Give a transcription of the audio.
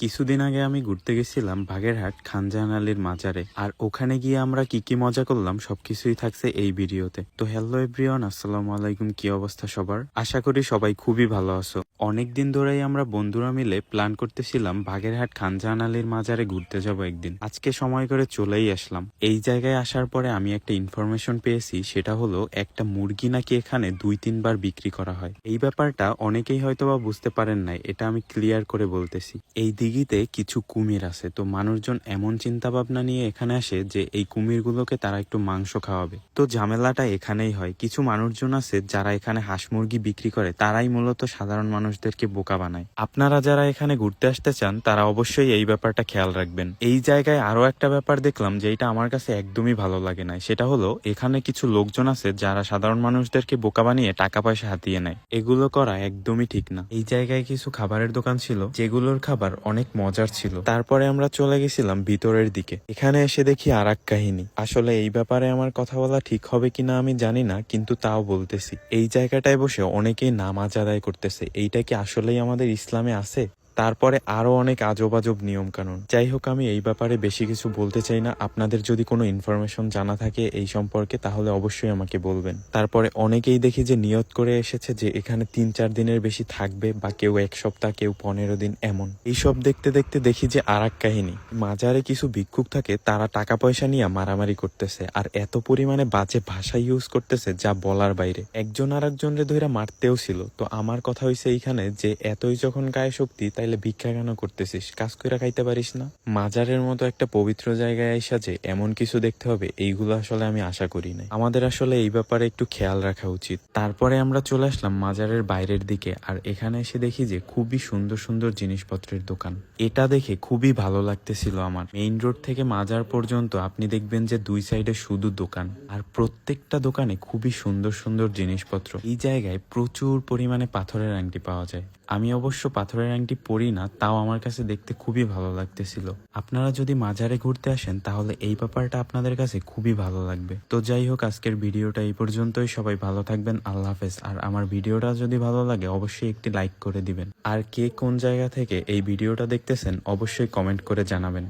কিছুদিন আগে আমি ঘুরতে গেছিলাম বাগেরহাট খানজাহান আলীর মাজারে। আর ওখানে গিয়ে আমরা কি কি মজা করলাম সবকিছুই থাকছে এই ভিডিওতে। তো হ্যালো এভরিওয়ান, আসসালামু আলাইকুম। কি অবস্থা সবার? আশা করি সবাই খুবই ভালো আছো। অনেক দিন ধরেই আমরা বন্ধুরা মিলে প্ল্যান করতেছিলাম বাগেরহাট খানজাহান আলীর মাজারে ঘুরতে যাব একদিন। আজকে সময় করে চলেই আসলাম। এই জায়গায় আসার পরে আমি একটা ইনফরমেশন পেয়েছি, সেটা হলো একটা মুরগি নাকি এখানে দুই তিনবার বিক্রি করা হয়। এই ব্যাপারটা অনেকেই হয়তোবা বুঝতে পারেন নাই, এটা আমি ক্লিয়ার করে বলতেছি। এই দিঘিতে কিছু কুমির আছে, তো মানুষজন এমন চিন্তা ভাবনা নিয়ে এখানে আসে যে এই কুমিরগুলোকে তারা একটু মাংস খাওয়াবে। তো ঝামেলাটা এখানেই হয়। কিছু মানুষজন আছে যারা এখানে হাঁস মুরগি বিক্রি করে, তারাই মূলত সাধারণ মানুষদেরকে বোকা বানায়। আপনারা যারা এখানে ঘুরতে আসতে চান, তারা অবশ্যই এই ব্যাপারটা খেয়াল রাখবেন। এই জায়গায় আরও একটা ব্যাপার দেখলাম যে এটা আমার কাছে একদমই ভালো লাগে না সেটা হলো, এখানে কিছু লোকজন আছে যারা সাধারণ মানুষদেরকে বোকা বানিয়ে টাকা পয়সা হাতিয়ে নেয়। এগুলো করা একদমই ঠিক না। এই জায়গায় কিছু খাবারের দোকান ছিল, যেগুলোর খাবার অনেক মজার ছিল। তারপরে আমরা চলে গেছিলাম ভিতরের দিকে। এখানে এসে দেখি আর কাহিনী। আসলে এই ব্যাপারে আমার কথা বলা ঠিক হবে কিনা আমি জানি না, কিন্তু তাও বলতেছি। এই জায়গাটায় বসে অনেকেই নামাজ আদায় করতেছে। এইটা কি আসলেই আমাদের ইসলামে আছে তারপরে আরও অনেক আজব আজব নিয়ম কানুন যাই হোক আমি এই ব্যাপারে বেশি কিছু বলতে চাই না। আপনাদের যদি কোনো ইনফরমেশন জানা থাকে এই সম্পর্কে, তাহলে অবশ্যই আমাকে বলবেন। তারপরে অনেকেই দেখি যে নিয়ত করে এসেছে যে এখানে তিন চার দিনের বেশি থাকবে বা কেউ এক সপ্তাহ, কেউ পনেরো দিন, এমন। এইসব দেখতে দেখতে দেখি যে আর এক কাহিনী। মাজারে কিছু ভিক্ষুক থাকে, তারা টাকা পয়সা নিয়ে মারামারি করতেছে আর এত পরিমাণে বাজে ভাষা ইউজ করতেছে যা বলার বাইরে। একজন আর একজনের ধরে মারতেও ছিল। তো আমার কথা হয়েছে এইখানে যে, এতই যখন গায়ে শক্তি তাইলে ভিক্ষা কেন করতেছিস? কাজ কইরা খাইতে পারিস না। মাজারের মতো একটা পবিত্র জায়গায় আইসা যে এমন কিছু দেখতে হবে, এইগুলো আসলে আমি আশা করি নাই। আমাদের আসলে এই ব্যাপারে একটু খেয়াল রাখা উচিত। তারপরে আমরা চলে আসলাম মাজারের বাইরের দিকে, আর এখানে এসে দেখি যে খুবই সুন্দর সুন্দর জিনিসপত্রের দোকান। এটা দেখে খুবই ভালো লাগতেছিল আমার। মেইন রোড থেকে মাজার পর্যন্ত আপনি দেখবেন যে দুই সাইডে শুধু দোকান, আর প্রত্যেকটা দোকানে খুবই সুন্দর সুন্দর জিনিসপত্র। এই জায়গায় প্রচুর পরিমাণে পাথরের আংটি পাওয়া যায়। আমি অবশ্য পাথরের আংটি পরি না, তাও আমার কাছে দেখতে খুবই ভালো লাগতেছিল। আপনারা যদি মাজারে ঘুরতে আসেন, তাহলে এই ব্যাপারটা আপনাদের কাছে খুবই ভালো লাগবে। তো যাই হোক, আজকের ভিডিওটা এই পর্যন্তই। সবাই ভালো থাকবেন, আল্লাহ হাফেজ। আর আমার ভিডিওটা যদি ভালো লাগে, অবশ্যই একটি লাইক করে দিবেন। আর কে কোন জায়গা থেকে এই ভিডিওটা দেখতেছেন, অবশ্যই কমেন্ট করে জানাবেন।